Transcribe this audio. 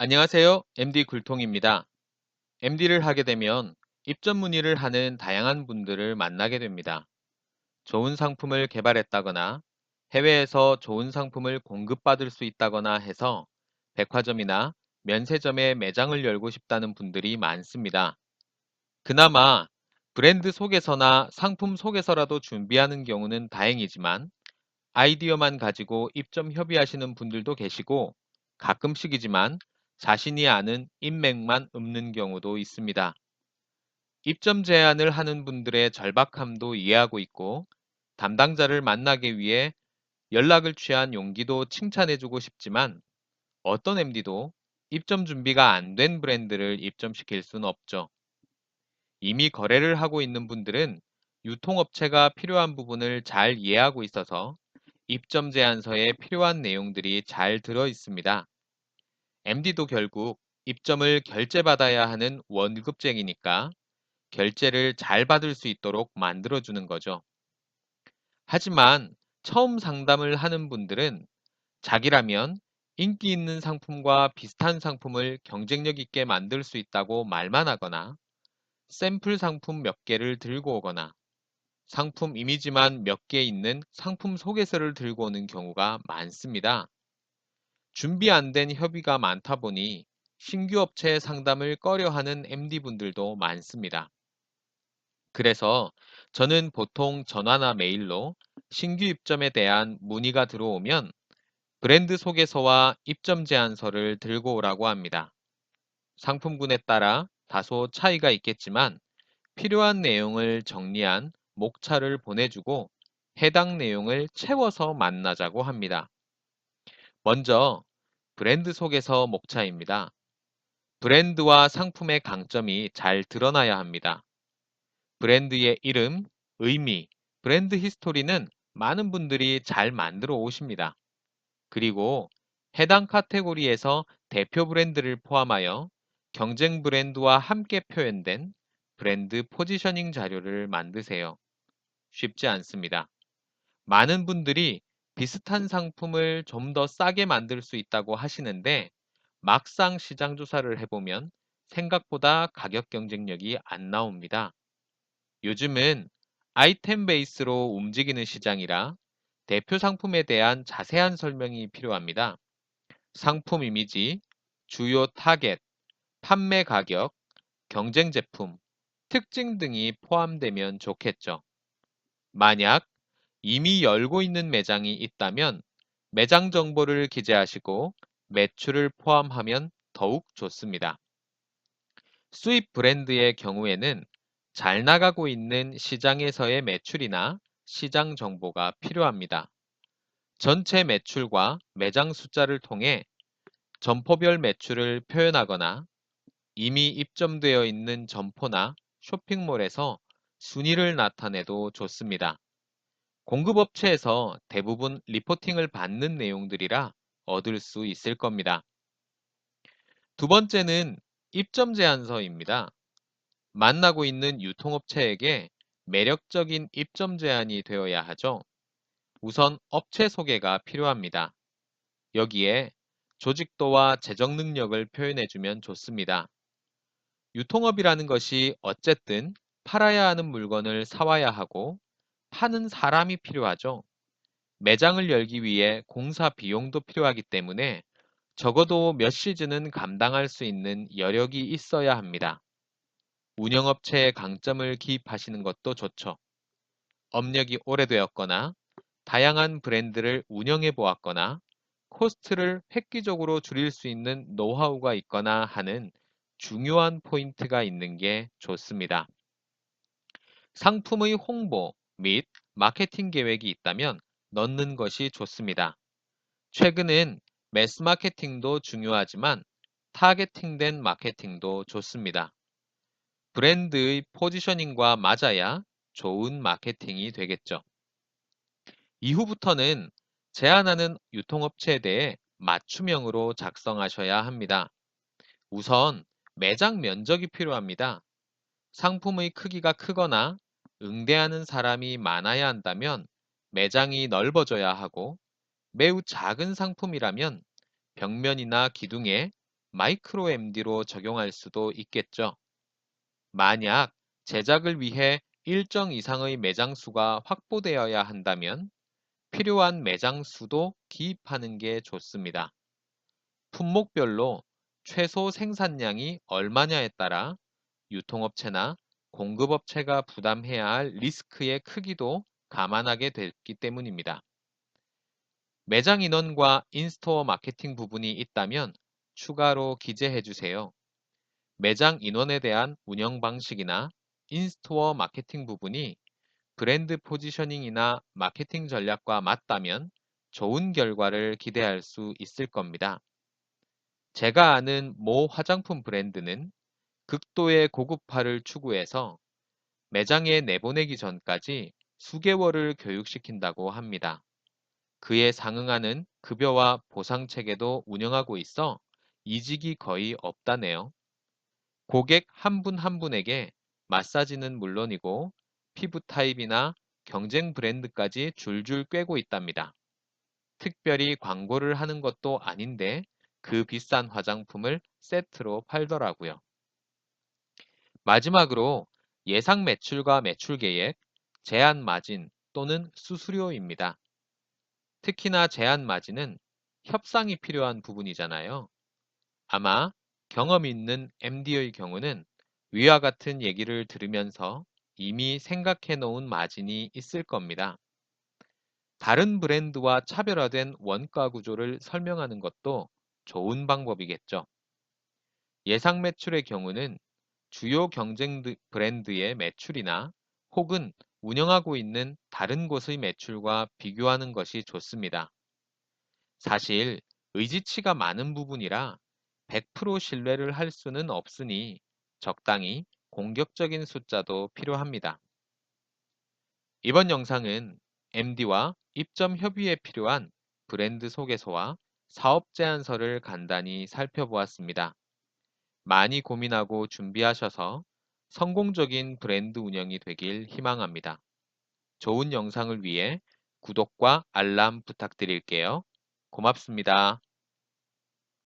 안녕하세요. MD 굴통입니다. MD를 하게 되면 입점 문의를 하는 다양한 분들을 만나게 됩니다. 좋은 상품을 개발했다거나 해외에서 좋은 상품을 공급받을 수 있다거나 해서 백화점이나 면세점에 매장을 열고 싶다는 분들이 많습니다. 그나마 브랜드 소개서나 상품 소개서라도 준비하는 경우는 다행이지만 아이디어만 가지고 입점 협의하시는 분들도 계시고 가끔씩이지만 자신이 아는 인맥만 읊는 경우도 있습니다. 입점 제안을 하는 분들의 절박함도 이해하고 있고 담당자를 만나기 위해 연락을 취한 용기도 칭찬해주고 싶지만 어떤 MD도 입점 준비가 안 된 브랜드를 입점시킬 수는 없죠. 이미 거래를 하고 있는 분들은 유통업체가 필요한 부분을 잘 이해하고 있어서 입점 제안서에 필요한 내용들이 잘 들어 있습니다. MD도 결국 입점을 결제받아야 하는 월급쟁이니까 결제를 잘 받을 수 있도록 만들어주는 거죠. 하지만 처음 상담을 하는 분들은 자기라면 인기 있는 상품과 비슷한 상품을 경쟁력 있게 만들 수 있다고 말만 하거나 샘플 상품 몇 개를 들고 오거나 상품 이미지만 몇 개 있는 상품 소개서를 들고 오는 경우가 많습니다. 준비 안 된 협의가 많다 보니 신규 업체 상담을 꺼려하는 MD분들도 많습니다. 그래서 저는 보통 전화나 메일로 신규 입점에 대한 문의가 들어오면 브랜드 소개서와 입점 제안서를 들고 오라고 합니다. 상품군에 따라 다소 차이가 있겠지만 필요한 내용을 정리한 목차를 보내주고 해당 내용을 채워서 만나자고 합니다. 먼저 브랜드 소개서 목차입니다. 브랜드와 상품의 강점이 잘 드러나야 합니다. 브랜드의 이름, 의미, 브랜드 히스토리는 많은 분들이 잘 만들어 오십니다. 그리고 해당 카테고리에서 대표 브랜드를 포함하여 경쟁 브랜드와 함께 표현된 브랜드 포지셔닝 자료를 만드세요. 쉽지 않습니다. 많은 분들이 비슷한 상품을 좀 더 싸게 만들 수 있다고 하시는데 막상 시장 조사를 해보면 생각보다 가격 경쟁력이 안 나옵니다. 요즘은 아이템 베이스로 움직이는 시장이라 대표 상품에 대한 자세한 설명이 필요합니다. 상품 이미지, 주요 타겟, 판매 가격, 경쟁 제품, 특징 등이 포함되면 좋겠죠. 만약 이미 열고 있는 매장이 있다면 매장 정보를 기재하시고 매출을 포함하면 더욱 좋습니다. 수입 브랜드의 경우에는 잘 나가고 있는 시장에서의 매출이나 시장 정보가 필요합니다. 전체 매출과 매장 숫자를 통해 점포별 매출을 표현하거나 이미 입점되어 있는 점포나 쇼핑몰에서 순위를 나타내도 좋습니다. 공급업체에서 대부분 리포팅을 받는 내용들이라 얻을 수 있을 겁니다. 두 번째는 입점 제안서입니다. 만나고 있는 유통업체에게 매력적인 입점 제안이 되어야 하죠. 우선 업체 소개가 필요합니다. 여기에 조직도와 재정 능력을 표현해주면 좋습니다. 유통업이라는 것이 어쨌든 팔아야 하는 물건을 사와야 하고 파는 사람이 필요하죠. 매장을 열기 위해 공사 비용도 필요하기 때문에 적어도 몇 시즌은 감당할 수 있는 여력이 있어야 합니다. 운영업체의 강점을 기입하시는 것도 좋죠. 업력이 오래되었거나 다양한 브랜드를 운영해 보았거나 코스트를 획기적으로 줄일 수 있는 노하우가 있거나 하는 중요한 포인트가 있는 게 좋습니다. 상품의 홍보 및 마케팅 계획이 있다면 넣는 것이 좋습니다. 최근엔 매스 마케팅도 중요하지만 타겟팅된 마케팅도 좋습니다. 브랜드의 포지셔닝과 맞아야 좋은 마케팅이 되겠죠. 이후부터는 제안하는 유통업체에 대해 맞춤형으로 작성하셔야 합니다. 우선 매장 면적이 필요합니다. 상품의 크기가 크거나 응대하는 사람이 많아야 한다면 매장이 넓어져야 하고 매우 작은 상품이라면 벽면이나 기둥에 마이크로 MD로 적용할 수도 있겠죠. 만약 제작을 위해 일정 이상의 매장 수가 확보되어야 한다면 필요한 매장 수도 기입하는 게 좋습니다. 품목별로 최소 생산량이 얼마냐에 따라 유통업체나 공급업체가 부담해야 할 리스크의 크기도 감안하게 됐기 때문입니다. 매장 인원과 인스토어 마케팅 부분이 있다면 추가로 기재해 주세요. 매장 인원에 대한 운영 방식이나 인스토어 마케팅 부분이 브랜드 포지셔닝이나 마케팅 전략과 맞다면 좋은 결과를 기대할 수 있을 겁니다. 제가 아는 모 화장품 브랜드는 극도의 고급화를 추구해서 매장에 내보내기 전까지 수개월을 교육시킨다고 합니다. 그에 상응하는 급여와 보상 체계도 운영하고 있어 이직이 거의 없다네요. 고객 한 분한 분에게 마사지는 물론이고 피부 타입이나 경쟁 브랜드까지 줄줄 꿰고 있답니다. 특별히 광고를 하는 것도 아닌데 그 비싼 화장품을 세트로 팔더라고요. 마지막으로 예상 매출과 매출 계획, 제한 마진 또는 수수료입니다. 특히나 제한 마진은 협상이 필요한 부분이잖아요. 아마 경험 있는 MD의 경우는 위와 같은 얘기를 들으면서 이미 생각해 놓은 마진이 있을 겁니다. 다른 브랜드와 차별화된 원가 구조를 설명하는 것도 좋은 방법이겠죠. 예상 매출의 경우는 주요 경쟁 브랜드의 매출이나 혹은 운영하고 있는 다른 곳의 매출과 비교하는 것이 좋습니다. 사실 의지치가 많은 부분이라 100% 신뢰를 할 수는 없으니 적당히 공격적인 숫자도 필요합니다. 이번 영상은 MD와 입점 협의에 필요한 브랜드 소개서와 사업 제안서를 간단히 살펴보았습니다. 많이 고민하고 준비하셔서 성공적인 브랜드 운영이 되길 희망합니다. 좋은 영상을 위해 구독과 알람 부탁드릴게요. 고맙습니다.